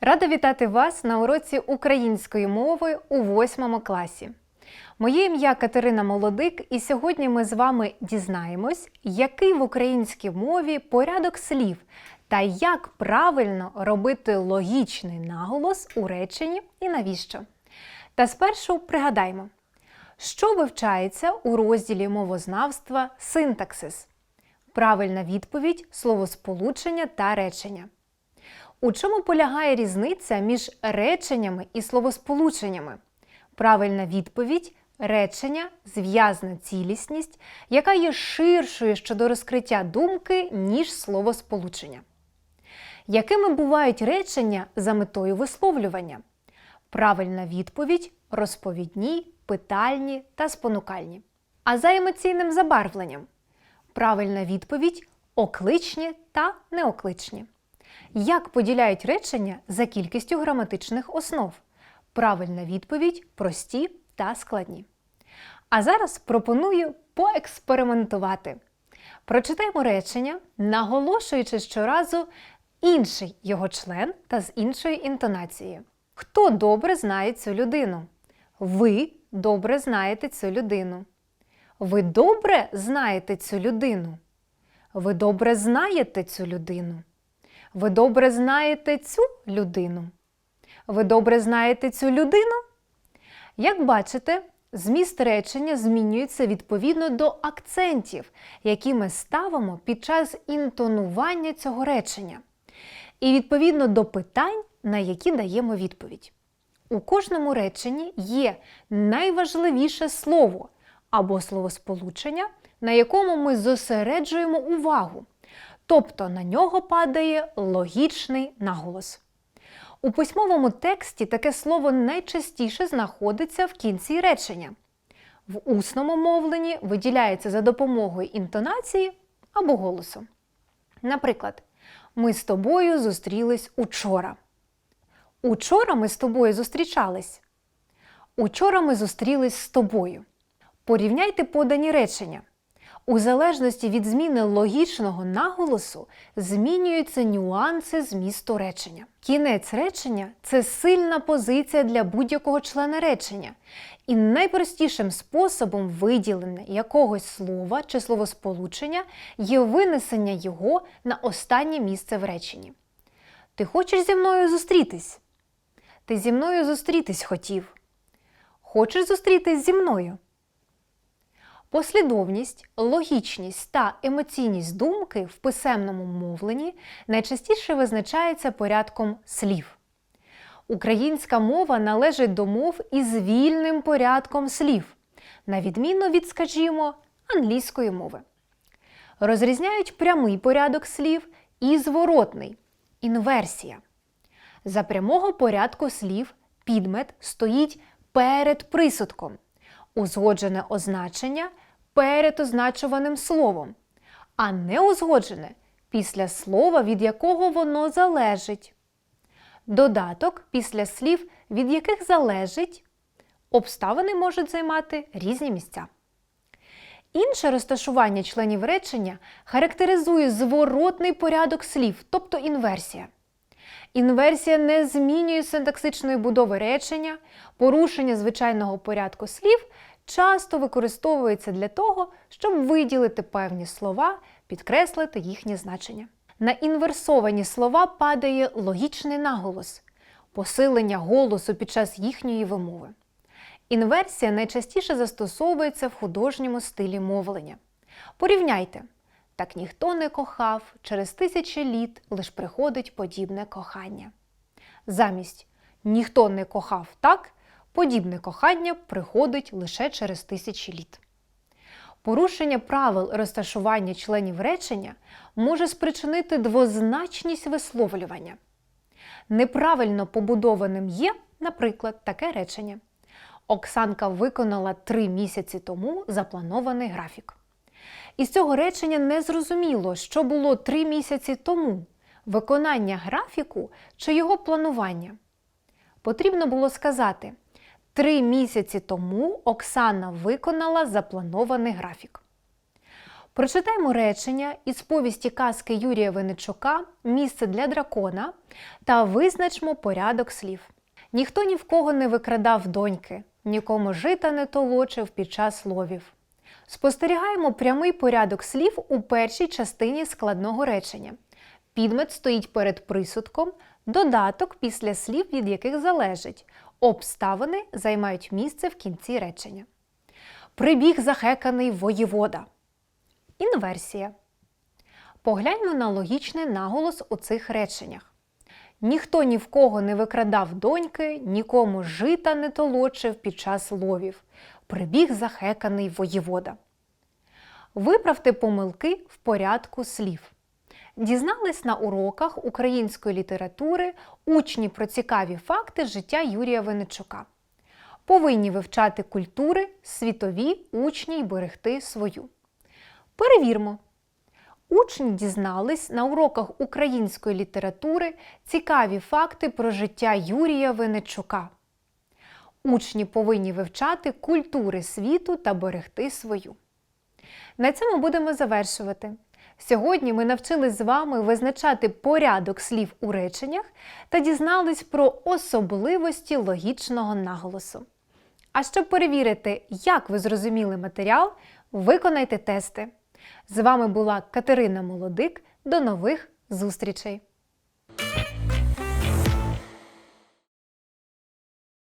Рада вітати вас на уроці української мови у восьмому класі. Моє ім'я Катерина Молодик, і сьогодні ми з вами дізнаємось, який в українській мові порядок слів та як правильно робити логічний наголос у реченні і навіщо. Та спершу пригадаймо, що вивчається у розділі мовознавства синтаксис. Правильна відповідь словосполучення та речення. У чому полягає різниця між реченнями і словосполученнями? Правильна відповідь речення зв'язна цілісність, яка є ширшою щодо розкриття думки, ніж словосполучення. Якими бувають речення за метою висловлювання? Правильна відповідь розповідні, питальні та спонукальні. А за емоційним забарвленням? Правильна відповідь окличні та неокличні. Як поділяють речення за кількістю граматичних основ? Правильна відповідь прості та складні. А зараз пропоную поекспериментувати. Прочитаємо речення, наголошуючи щоразу інший його член та з іншою інтонацією. Хто добре знає цю людину? Ви добре знаєте цю людину. Ви добре знаєте цю людину. Ви добре знаєте цю людину. Ви добре знаєте цю людину. Ви добре знаєте цю людину? Як бачите, зміст речення змінюється відповідно до акцентів, які ми ставимо під час інтонування цього речення, і відповідно до питань, на які даємо відповідь. У кожному реченні є найважливіше слово або словосполучення, на якому ми зосереджуємо увагу, тобто на нього падає логічний наголос. У письмовому тексті таке слово найчастіше знаходиться в кінці речення. В усному мовленні виділяється за допомогою інтонації або голосу. Наприклад, ми з тобою зустрілись учора. Учора ми з тобою зустрічались. Учора ми зустрілись з тобою. Порівняйте подані речення. У залежності від зміни логічного наголосу змінюються нюанси змісту речення. Кінець речення це сильна позиція для будь-якого члена речення, і найпростішим способом виділення якогось слова чи словосполучення є винесення його на останнє місце в реченні. Ти хочеш зі мною зустрітись? Ти зі мною зустрітись хотів. Хочеш зустрітись зі мною? Послідовність, логічність та емоційність думки в писемному мовленні найчастіше визначається порядком слів. Українська мова належить до мов із вільним порядком слів, на відміну від, скажімо, англійської мови. Розрізняють прямий порядок слів і зворотний інверсія. За прямого порядку слів підмет стоїть перед присудком узгоджене означення перед означуваним словом, а неузгоджене після слова, від якого воно залежить. Додаток після слів, від яких залежить, обставини можуть займати різні місця. Інше розташування членів речення характеризує зворотний порядок слів, тобто інверсія. Інверсія не змінює синтаксичної будови речення, порушення звичайного порядку слів часто використовується для того, щоб виділити певні слова, підкреслити їхнє значення. На інверсовані слова падає логічний наголос, посилення голосу під час їхньої вимови. Інверсія найчастіше застосовується в художньому стилі мовлення. Порівняйте. Так ніхто не кохав, через тисячі літ лиш приходить подібне кохання. Замість ніхто не кохав так, подібне кохання приходить лише через тисячі літ. Порушення правил розташування членів речення може спричинити двозначність висловлювання. Неправильно побудованим є, наприклад, таке речення. Оксанка виконала три місяці тому запланований графік. Із цього речення не зрозуміло, що було три місяці тому виконання графіку чи його планування. Потрібно було сказати, три місяці тому Оксана виконала запланований графік. Прочитаймо речення із повісті казки Юрія Венечука Місце для дракона та визначмо порядок слів. Ніхто ні в кого не викрадав доньки, нікому жита не толочив під час ловів. Спостерігаємо прямий порядок слів у першій частині складного речення. Підмет стоїть перед присудком, додаток після слів, від яких залежить. Обставини займають місце в кінці речення. Прибіг захеканий воєвода. Інверсія. Погляньмо на логічний наголос у цих реченнях. Ніхто ні в кого не викрадав доньки, нікому жита не толочив під час ловів. Прибіг захеканий воєвода. Виправте помилки в порядку слів. Дізнались на уроках української літератури учні про цікаві факти життя Юрія Венечука. Повинні вивчати культури, світові учні й берегти свою. Перевірмо. Учні дізнались на уроках української літератури цікаві факти про життя Юрія Венечука. Учні повинні вивчати культури світу та берегти свою. На цьому будемо завершувати. Сьогодні ми навчились з вами визначати порядок слів у реченнях та дізнались про особливості логічного наголосу. А щоб перевірити, як ви зрозуміли матеріал, виконайте тести. З вами була Катерина Молодик. До нових зустрічей!